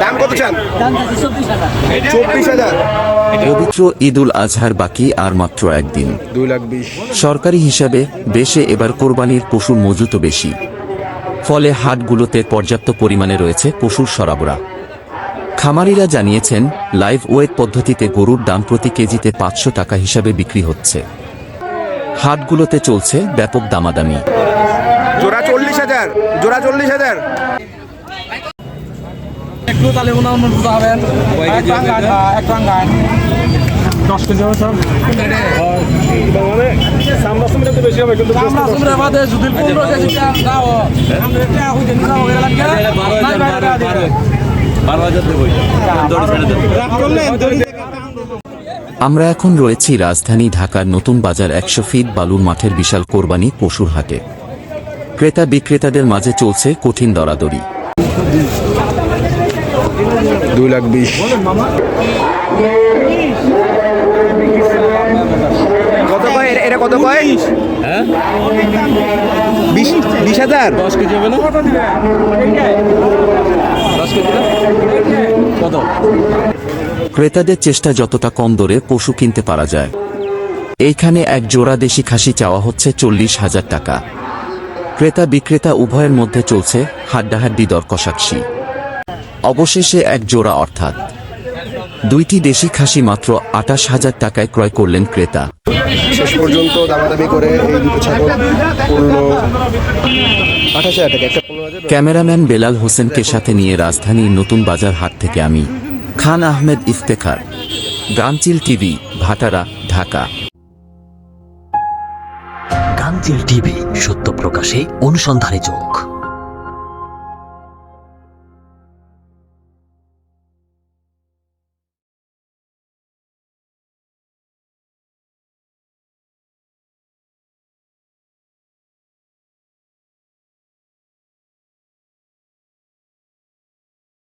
দাম কত চান? চব্বিশ হাজার। পবিত্র ঈদুল আজহার বাকি আর মাত্র একদিন। দুই লাখ বিশ। সরকারি হিসাবে দেশে এবার কোরবানির পশুর মজুত বেশি। ফলে হাটগুলোতে পর্যাপ্ত পরিমাণে রয়েছে পশুর সরবরাহ। খামারিরা জানিয়েছেন লাইভ ওয়েট পদ্ধতিতে গরুর দাম প্রতি কেজিতে পাঁচশো টাকা হিসাবে বিক্রি হচ্ছে। হাটগুলোতে চলছে ব্যাপক দামাদামি। জোড়া চল্লিশ হাজার জোড়া চল্লিশ হাজার। একটু তাহলে বুঝতে হবেন একটু আঙ্গান দশ কেজি হবে। স্যার আমরা এখন রয়েছি রাজধানী ঢাকার নতুন বাজার একশো ফিট বালুর মাঠের বিশাল কোরবানি পশুর হাটে। ক্রেতা বিক্রেতাদের মাঝে চলছে কঠিন দরাদরি। দুই লাখ বিশ। কত কয়? এটা- এটা কত কয়? বিশ বিশ হাজার? দশ কেজি হবে না? দশ কেজি ক্রেতাদের চেষ্টা যতটা কম দরে পশু কিনতে পারা যায়। এইখানে এক জোড়া দেশি খাসি চাওয়া হচ্ছে চল্লিশ হাজার টাকা। ক্রেতা বিক্রেতা উভয়ের মধ্যে চলছে হাড্ডাহাড্ডি দর কষাকষি। অবশেষে এক জোড়া অর্থাৎ। দুইটি দেশি খাসি মাত্র আটাশ হাজার টাকায় ক্রয় করলেন ক্রেতা। শেষ পর্যন্ত দামাদামি করে এই দুটো ছাগল পড়ল আঠাশ হাজার টাকা। একটা ক্যামেরাম্যান বেলাল হোসেনকে সাথে নিয়ে রাজধানীর নতুন বাজার হাট থেকে আমি খান আহমেদ ইফতেখার। গানচিল টিভি ভাটারা ঢাকা। গানচিল টিভি সত্য প্রকাশে অনুসন্ধানে চোখ।